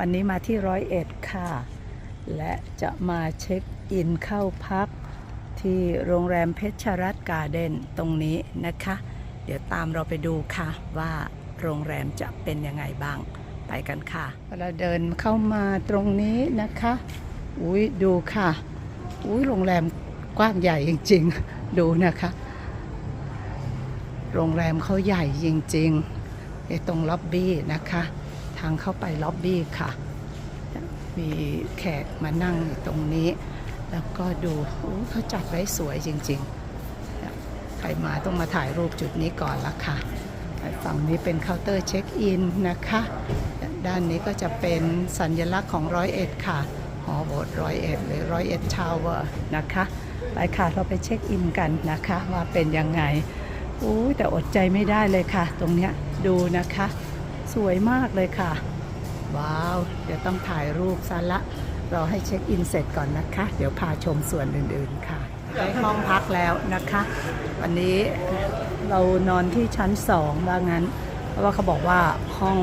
วันนี้มาที่ร้อยเอ็ดค่ะ และจะมาเช็คอินเข้าพักที่โรงแรมเพชรรัตน์การ์เดนตรงนี้นะคะ เดี๋ยวตามเราไปดูค่ะว่าโรงแรมจะเป็นยังไงบ้าง ไปกันค่ะ เราเดินเข้ามาตรงนี้นะคะ อุ้ยดูค่ะ อุ้ยโรงแรมกว้างใหญ่จริง ๆ ดูนะคะ โรงแรมเขาใหญ่จริงๆไอ้ตรงล็อบบี้นะคะางเข้าไปล็อบบี้ค่ะ มีแขกมานั่งอยู่ตรงนี้ แล้วก็ดูเขาจัดไว้สวยจริงๆ ใครมาต้องมาถ่ายรูปจุดนี้ก่อนละค่ะ ฝั่งนี้เป็นเคาน์เตอร์เช็คอินนะคะ ด้านนี้ก็จะเป็นสัญลักษณ์ของร้อยเอ็ดค่ะ หอโบสถ์ร้อยเอ็ดหรือร้อยเอ็ดทาวเวอร์นะคะไปค่ะเราไปเช็คอินกันนะคะ ว่าเป็นยังไงอู้แต่อดใจไม่ได้เลยค่ะ ตรงเนี้ยดูนะคะ สวยมากเลยค่ะ ว้าว เดี๋ยวต้องถ่ายรูปซะละรอให้เช็คอินเสร็จก่อนนะคะ เดี๋ยวพาชมส่วนอื่นๆค่ะได้ห้องพักแล้วนะคะ วันนี้เรานอนที่ชั้นสองว่างั้น เพราะว่าเขาบอกว่าห้อง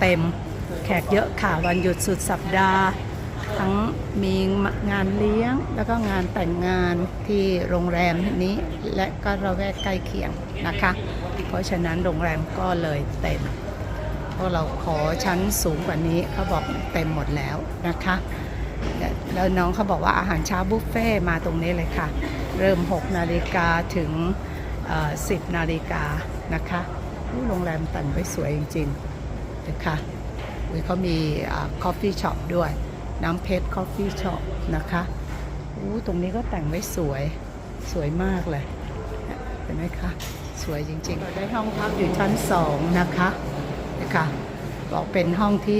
เต็มแขกเยอะค่ะ วันหยุดสุดสัปดาห์ ทั้งมีงานเลี้ยงแล้วก็งานแต่งงานที่โรงแรมนี้และก็ระแวกใกล้เคียงนะคะ เพราะฉะนั้นโรงแรมก็เลยเต็ม ราะเราขอชั้นสูงกว่านี้เขาบอกเต็มหมดแล้วนะคะ แล้วน้องเขาบอกว่าอาหารเช้าบุฟเฟ่ต์มาตรงนี้เลยค่ะ เริ่ม 6 นาฬิกาถึง 10 นาฬิกานะคะโรงแรมแต่งไว้สวยจริงๆนะคะเขามีคอฟฟี่ช็อปด้วย น้ำเพชรคอฟฟี่ช็อปนะคะอู้ตรงนี้ก็แต่งไว้สวยสวยมากเลย เห็นไหมคะ สวยจริงๆ เราได้ห้องพักอยู่ชั้น2นะคะ คะบอกเป็นห้องที่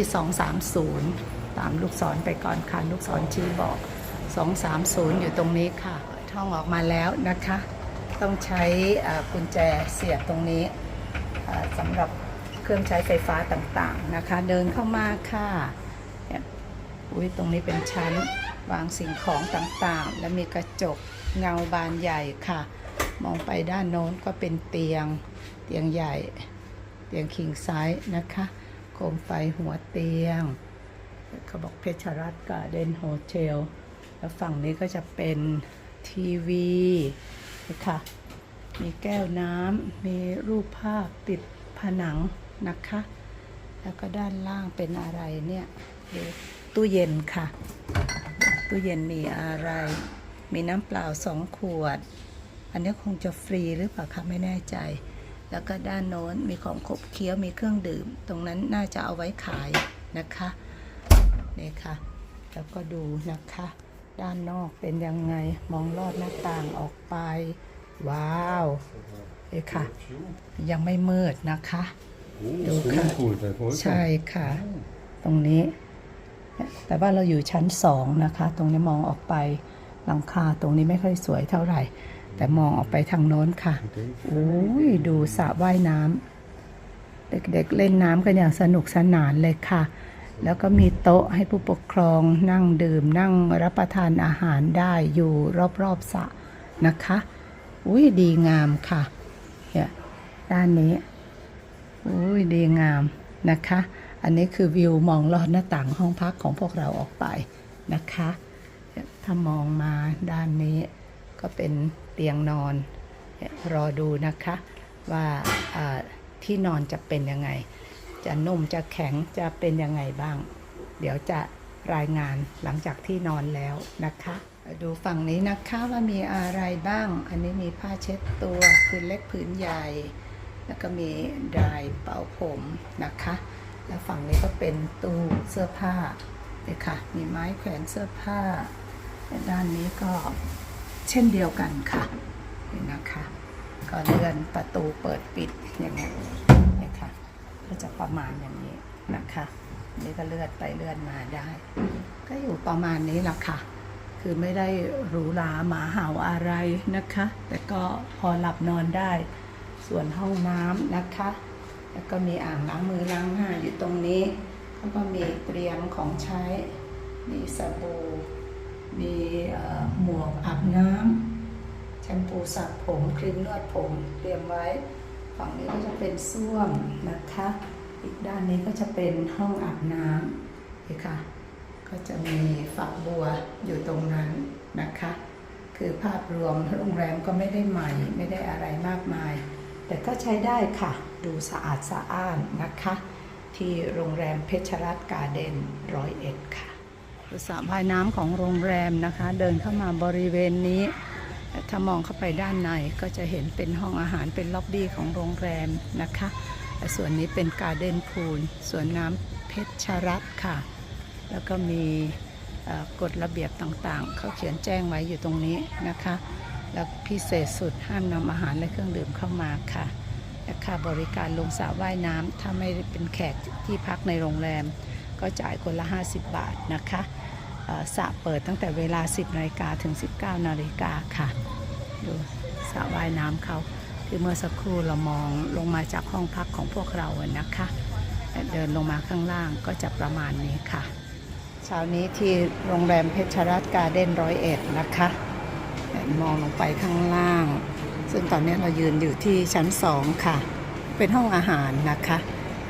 230 ตามลูกศรไปก่อนค่ะ ลูกศรชี้บอก 230 อยู่ตรงนี้ค่ะห้องออกมาแล้วนะคะ ต้องใช้กุญแจเสียบตรงนี้สำหรับเครื่องใช้ไฟฟ้าต่างๆนะคะ เดินเข้ามาค่ะอุ้ยตรงนี้เป็นชั้นวางสิ่งของต่างๆ และมีกระจกเงาบานใหญ่ค่ะ มองไปด้านโน้นก็เป็นเตียงเตียงใหญ่ เตียงคิงไซส์นะคะโคมไฟหัวเตียงเขาบอกเพชรรัตน์การ์เดนโฮเทลแล้วฝั่งนี้ก็จะเป็นทีวีนะคะมีแก้วน้ำมีรูปภาพติดผนังนะคะ แล้วก็ด้านล่างเป็นอะไรเนี่ยดูตู้เย็นค่ะ ตู้เย็นมีอะไร มีน้ำเปล่าสองขวด อันนี้คงจะฟรีหรือเปล่าคะไม่แน่ใจ แล้วก็ด้านโน้นมีของขบเคี้ยวมีเครื่องดื่ม ตรงนั้นน่าจะเอาไว้ขายนะคะนี่ค่ะ แล้วก็ดูนะคะ ด้านนอกเป็นยังไงมองลอดหน้าต่างออกไป ว้าวนี่ค่ะ ยังไม่มืดนะคะ Oh, Jo, kan- swimmingpool där på ใช่ค่ะ ตรงนี้แต่ว่าเราอยู่ชั้นสองนะคะ ตรงนี้มองออกไปหลังคาตรงนี้ไม่ค่อยสวยเท่าไหร่ แต่มองออกไปทางโน้นค่ะโอ้ยดูสระว่ายน้ำเด็กๆเล่นน้ำกันอย่างสนุกสนานเลยค่ะ แล้วก็มีโต๊ะให้ผู้ปกครองนั่งดื่มนั่งรับประทานอาหารได้อยู่รอบๆสระนะคะอุ้ยดีงามค่ะเนี่ยด้านนี้อุ้ยดีงามนะคะ อันนี้คือวิวมองลอดหน้าต่างห้องพักของพวกเราออกไปนะคะ ถ้ามองมาด้านนี้ก็เป็น เตียงนอน รอดูนะคะว่าที่นอนจะเป็นยังไง จะนุ่มจะแข็งจะเป็นยังไงบ้าง เดี๋ยวจะรายงานหลังจากที่นอนแล้วนะคะ ดูฝั่งนี้นะคะว่ามีอะไรบ้าง อันนี้มีผ้าเช็ดตัวผืนเล็กผืนใหญ่ แล้วก็มีดรายเป่าผมนะคะ แล้วฝั่งนี้ก็เป็นตู้เสื้อผ้าเลยค่ะ มีไม้แขวนเสื้อผ้า ด้านนี้ก็ เช่นเดียวกันค่ะนี่นะคะ ก็เลื่อนประตูเปิดปิดอย่างนี้นี่ยค่ะก็จะประมาณอย่างนี้นะคะนนี่ก็เลื่อนไปเลื่อนมาได้ ก็อยู่ประมาณนี้แหละค่ะ คือไม่ได้หรูหราหมาเห่าอะไรนะคะ แต่ก็พอหลับนอนได้ ส่วนห้องน้ำนะคะ แล้วก็มีอ่างล้างมือล้างหน้าอยู่ตรงนี้แล้วก็มีเตรียมของใช้มีสบู่ มีหมวกอาบน้ำแชมพูสระผมครีมนวดผมเตรียมไว้ ฝั่งนี้ก็จะเป็นส้วมนะคะ อีกด้านนี้ก็จะเป็นห้องอาบน้ำนี่ค่ะ ก็จะมีฝักบัวอยู่ตรงนั้นนะคะ คือภาพรวมโรงแรมก็ไม่ได้ใหม่ไม่ได้อะไรมากมาย แต่ก็ใช้ได้ค่ะ ดูสะอาดสะอ้านนะคะ ที่โรงแรมเพชรรัตน์การ์เด้นร้อยเอ็ดค่ะ สระว่ายน้ำของโรงแรมนะคะ เดินเข้ามาบริเวณนี้ ถ้ามองเข้าไปด้านในก็จะเห็นเป็นห้องอาหารเป็นล็อบบี้ของโรงแรมนะคะ ส่วนนี้เป็นการ์เดนพูลสวนน้ำเพชรชรัตค่ะ แล้วก็มีกฎระเบียบต่างๆ เขาเขียนแจ้งไว้อยู่ตรงนี้นะคะ แล้วพิเศษสุดห้ามนำอาหารและเครื่องดื่มเข้ามาค่ะและค่าบริการลงสระว่ายน้ำถ้าไม่เป็นแขกที่พักในโรงแรม ก็จ่ายคนละ 50 บาทนะคะ สระเปิดตั้งแต่เวลา 10นาฬิกาถึง 19นาฬิกาค่ะ ดูสระว่ายน้ำเขาที่เมื่อสักครู่เรามองลงมาจากห้องพักของพวกเรานะคะ เดินลงมาข้างล่างก็จะประมาณนี้ค่ะเช้านี้ที่โรงแรมเพชรรัตน์การ์เด้นร้อยเอ็ดนะคะและมองลงไปข้างล่าง ซึ่งตอนนี้เรายืนอยู่ที่ชั้นสองค่ะ เป็นห้องอาหารนะคะ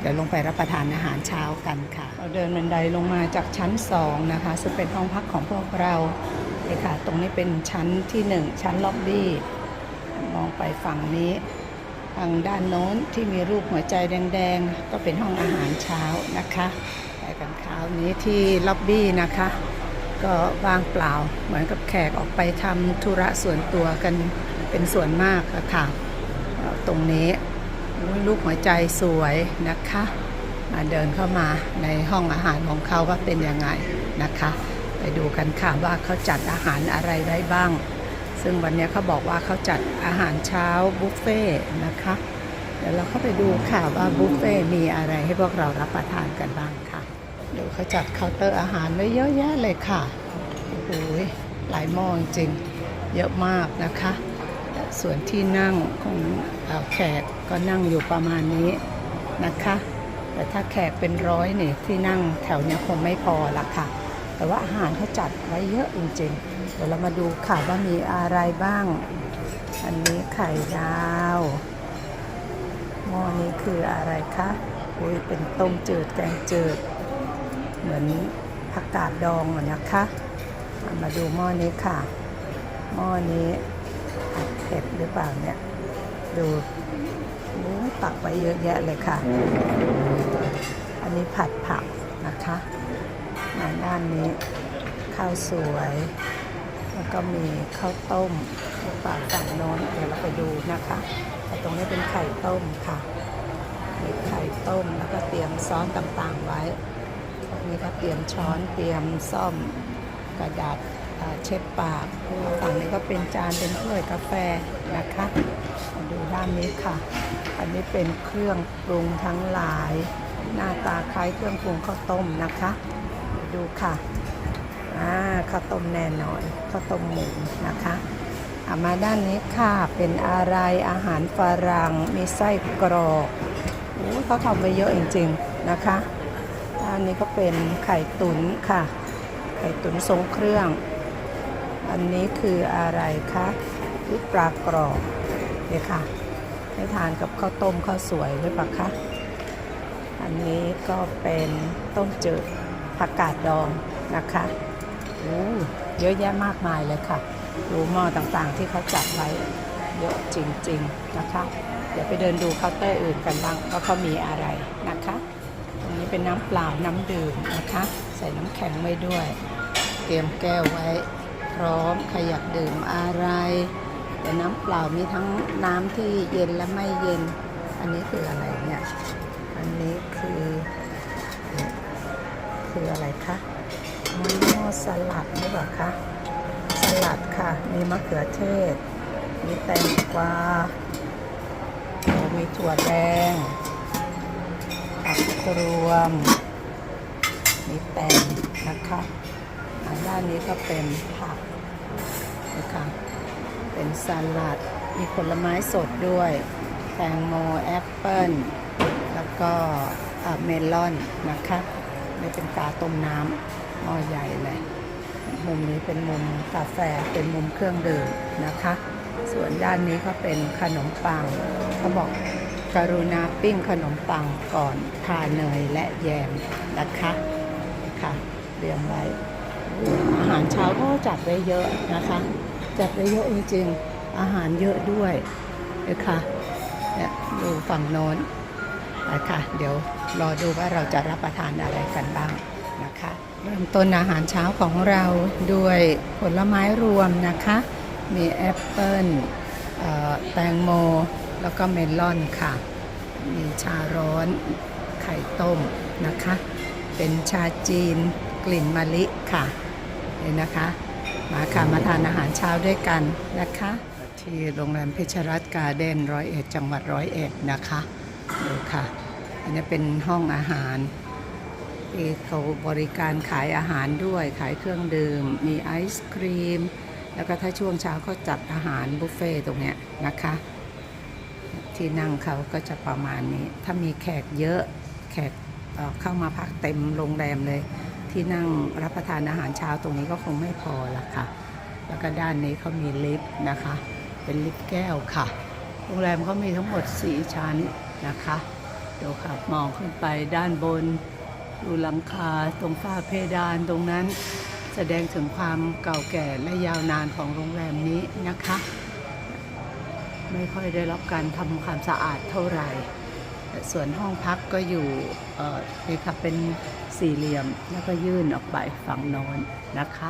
เดี๋ยวลงไปรับประทานอาหารเช้ากันค่ะ เราเดินบันไดลงมาจากชั้นสองนะคะ ซึ่งเป็นห้องพักของพวกเราเลยค่ะ ตรงนี้เป็นชั้นที่หนึ่งชั้นล็อบบี้ มองไปฝั่งนี้ทางด้านโน้นที่มีรูปหัวใจแดง ๆ ก็เป็นห้องอาหารเช้านะคะไปกันคราวนี้ที่ล็อบบี้นะคะ ก็ว่างเปล่าเหมือนกับแขกออกไปทำธุระส่วนตัวกันเป็นส่วนมากค่ะตรงนี้ อุ๊ยรูปหัวใจสวยนะคะมาเดินเข้ามาในห้องอาหารของเขาว่าเป็นยังไงนะคะ ไปดูกันค่ะว่าเขาจัดอาหารอะไรไว้บ้าง ซึ่งวันนี้เขาบอกว่าเขาจัดอาหารเช้าบุฟเฟ่ต์นะคะ เดี๋ยวเราเข้าไปดูค่ะว่าบุฟเฟ่ต์มีอะไรให้พวกเรารับประทานกันบ้างค่ะเดี๋ยวเขาจัดเคาน์เตอร์อาหารไว้เยอะแยะเลยค่ะโอ้โหหลายม้อจริงเยอะมากนะคะ ส่วนที่นั่งของอแขกก็นั่งอยู่ประมาณนี้นะคะ แต่ถ้าแขกเป็นร้อยเนี่ยที่นั่งแถวนี้คงไม่พอละค่ะ แต่ว่าอาหารเขาจัดไว้เยอะจริงๆ เดี๋ยวเรามาดูค่ะว่ามีอะไรบ้าง อันนี้ไข่ดาวหม้อนี้คืออะไรคะอุ้ยเป็นต้มจืดแกงจืด เหมือนผักกาดดองอะนะคะ มาดูหม้อนี้ค่ะ หม้อนี้ เผ็ดหรือเปล่าเนี่ย ดูตักไปเยอะแยะเลยค่ะ อันนี้ผัดผักนะคะมาด้านนี้ข้าวสวย แล้วก็มีข้าวต้มหรือเปล่าฝั่งโน้นเดี๋ยวเราไปดูนะคะแต่ตรงนี้เป็นไข่ต้มค่ะมีไข่ต้มแล้วก็เตรียมซ้อสต่างๆไว้นี่ก็เตรียมช้อนเตรียมซ่อมกระดาษ เช็ดปากฝั่งนี้ก็เป็นจานเป็นถ้วยกาแฟนะคะมาดูด้านนี้ค่ะ อันนี้เป็นเครื่องปรุงทั้งหลาย หน้าตาคล้ายเครื่องปรุงข้าวต้มนะคะ ดูค่ะอ่าข้าวต้มแน่นอนข้าวต้มหมูนะคะเอามาด้านนี้ค่ะเป็นอะไรอาหารฝรั่งมีไส้กรอกโอ้เขาทำไว้เยอะจริงๆนะคะอันนี้ก็เป็นไข่ตุ๋นค่ะ ไข่ตุ๋นทรงเครื่อง อันนี้คืออะไรคะลูกปลากรอบเนี่ยค่ะให้ทานกับข้าวต้มข้าวสวยหรือเปล่าคะอันนี้ก็เป็นต้มจืดผักกาดดองนะคะอู้เยอะแยะมากมายเลยค่ะดูหม้อต่างๆที่เขาจัดไว้เยอะจริง ๆนะคะ เดี๋ยวไปเดินดูเคาน์เตอร์อื่นกันบ้างว่าเขามีอะไรนะคะตรงนี้เป็นน้ำเปล่าน้ำดื่มนะคะ ใส่น้ำแข็งไว้ด้วย เตรียมแก้วไว้ พร้อมใครอยากดื่มอะไร แต่น้ำเปล่ามีทั้งน้ำที่เย็นและไม่เย็น อันนี้คืออะไรเนี่ย อันนี้คือ คืออะไรคะมะม่วงสลัดหรือเปล่าคะ สลัดค่ะ มีมะเขือเทศ มีแตงกวามีถั่วแดงผักรวม มีแตงนะคะอันด้านนี้ก็เป็นผัก เป็นสลัด มีผลไม้สดด้วย แตงโมแอปเปิ้ล แล้วก็อ่าเมลอนนะคะนี่เป็นกาต้มน้ำหม้อใหญ่เลยมุมนี้เป็นมุมกาแฟเป็นมุมเครื่องดื่มนะคะ ส่วนด้านนี้ก็เป็นขนมปังเขาบอกกรุณาปิ้งขนมปังก่อนทาเนยและแยมนะคะค่ะเรียงไว้อาหารเช้าก็จัดไว้เยอะนะคะ จัดไว้เยอะจริงๆอาหารเยอะด้วยนะคะเนี่ยดูฝั่งโน้นนะคะเดี๋ยวรอดูว่าเราจะรับประทานอะไรกันบ้างนะคะเริ่มต้นอาหารเช้าของเราด้วยผลไม้รวมนะคะ มีแอปเปิ้ลแตงโม แล้วก็เมลอนค่ะ มีชาร้อนไข่ต้มนะคะ เป็นชาจีนกลิ่นมะลิค่ะนี่นะคะ มาค่ะมาทานอาหารเช้าด้วยกันนะคะ ที่โรงแรมเพชรรัตการ์เด้นร้อยเอ็ดจังหวัดร้อยเอ็ดนะคะดูค่ะ อันนี้เป็นห้องอาหารที่เขาบริการขายอาหารด้วยขายเครื่องดื่ม มีไอศครีม แล้วก็ถ้าช่วงเช้าก็จัดอาหารบุฟเฟ่ตรงเนี้ยนะคะ ที่นั่งเขาก็จะประมาณนี้ ถ้ามีแขกเยอะแขกเเข้ามาพักเต็มโรงแรมเลย ที่นั่งรับประทานอาหารเช้าตรงนี้ก็คงไม่พอละค่ะ แล้วก็ด้านนี้เขามีลิฟต์นะคะ เป็นลิฟต์แก้วค่ะ โรงแรมเขามีทั้งหมด 4 ชั้นนะคะเดี๋ยวค่ะมองขึ้นไปด้านบน ดูหลังคาตรงฝ้าเพดานตรงนั้นแสดงถึงความเก่าแก่และยาวนานของโรงแรมนี้นะคะ ไม่ค่อยได้รับการทำความสะอาดเท่าไหร่ ส่วนห้องพักก็อยู่เออค่ะเป็น สี่เหลี่ยมแล้วก็ยื่นออกไปฝั่งโน้นนะคะ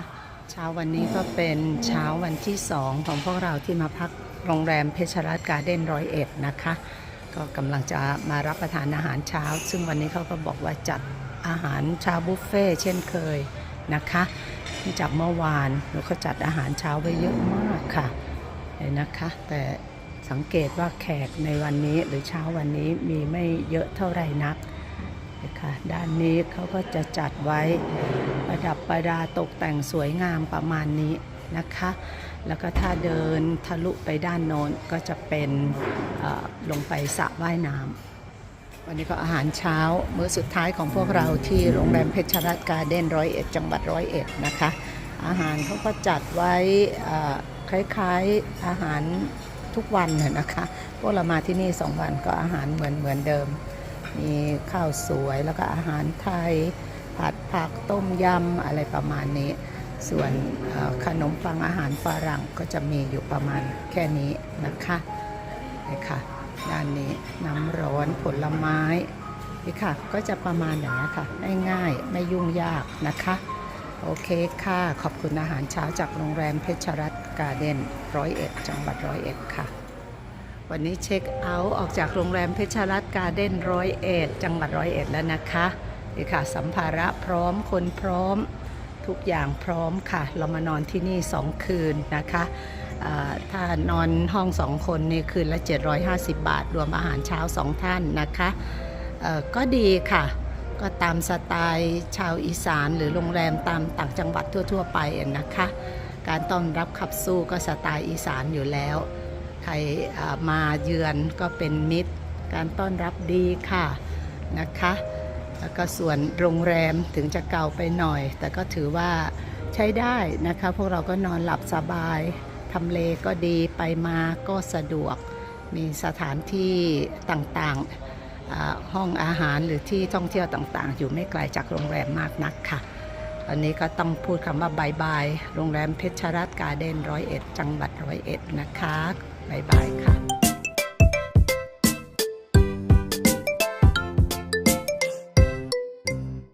เช้าวันนี้ก็เป็นเช้าวันที่สองของพวกเราที่มาพักโรงแรมเพชรรัตการ์เด้นร้อยเอ็ดนะคะ ก็กำลังจะมารับประทานอาหารเช้า ซึ่งวันนี้เขาก็บอกว่าจัดอาหารเช้าบุฟเฟ่เช่นเคยนะคะจากเมื่อวานแล้วเขาจัดอาหารเช้าไว้เยอะมากค่ะเลยนะคะ แต่สังเกตว่าแขกในวันนี้หรือเช้าวันนี้มีไม่เยอะเท่าไหร่นัก คะด้านนี้เขาก็จะจัดไว้ประดับประดาตกแต่งสวยงามประมาณนี้นะคะ แล้วก็ถ้าเดินทะลุไปด้านโน้นก็จะเป็นลงไปสระว่ายน้ำวันนี้ก็อาหารเช้ามื้อสุดท้ายของพวกเราที่โรงแรมเพชรรัตน์การ์เด้นร้อยเอ็ดจังหวัดร้อยเอ็ดนะคะ อาหารเขาก็จัดไว้คล้ายๆอาหารทุกวันนะคะ พวกเรามาที่นี่สองวันก็อาหารเหมือนเหมือนเดิม มีข้าวสวยแล้วก็อาหารไทย ผัดผักต้มยำอะไรประมาณนี้ ส่วนขนมปังอาหารฝรั่งก็จะมีอยู่ประมาณแค่นี้นะคะนี่ค่ะด้านนี้น้ำร้อนผลไม้นี่ค่ะก็จะประมาณอย่างนี้ค่ะง่ายๆไม่ยุ่งยากนะคะ โอเคค่ะ ขอบคุณอาหารเช้าจากโรงแรมเพชรรัตน์การ์เด้นร้อยเอ็ดจังหวัดร้อยเอ็ดค่ะ วันนี้เช็คเอาท์ออกจากโรงแรมเพชรรัตน์การ์เด้นร้อยเอ็ดจังหวัดร้อยเอ็ดแล้วนะคะนี่ค่ะ สัมภาระพร้อมคนพร้อม ทุกอย่างพร้อมค่ะ เรามานอนที่นี่ 2 คืนนะคะถ้านอนห้อง2คนนี่คืนละ 750 บาท รวมอาหารเช้า2ท่านนะคะก็ดีค่ะ ก็ตามสไตล์ชาวอีสานหรือโรงแรมตามต่างจังหวัดทั่ว ๆ ไปอะนะคะ การต้อนรับขับสู้ก็สไตล์อีสานอยู่แล้ว ใครมาเยือนก็เป็นมิตร การต้อนรับดีค่ะนะคะ แล้วก็ส่วนโรงแรมถึงจะเก่าไปหน่อย แต่ก็ถือว่าใช้ได้นะคะ พวกเราก็นอนหลับสบายทำเลก็ดีไปมาก็สะดวก มีสถานที่ต่างๆ ห้องอาหารหรือที่ท่องเที่ยวต่างๆ อยู่ไม่ไกลจากโรงแรมมากนักค่ะอันนี้ก็ต้องพูดคำว่าบายบาย โรงแรมเพชรรัตน์การ์เด้นร้อยเอ็ด จังหวัดร้อยเอ็ดนะคะ บ๊ายบายค่ะ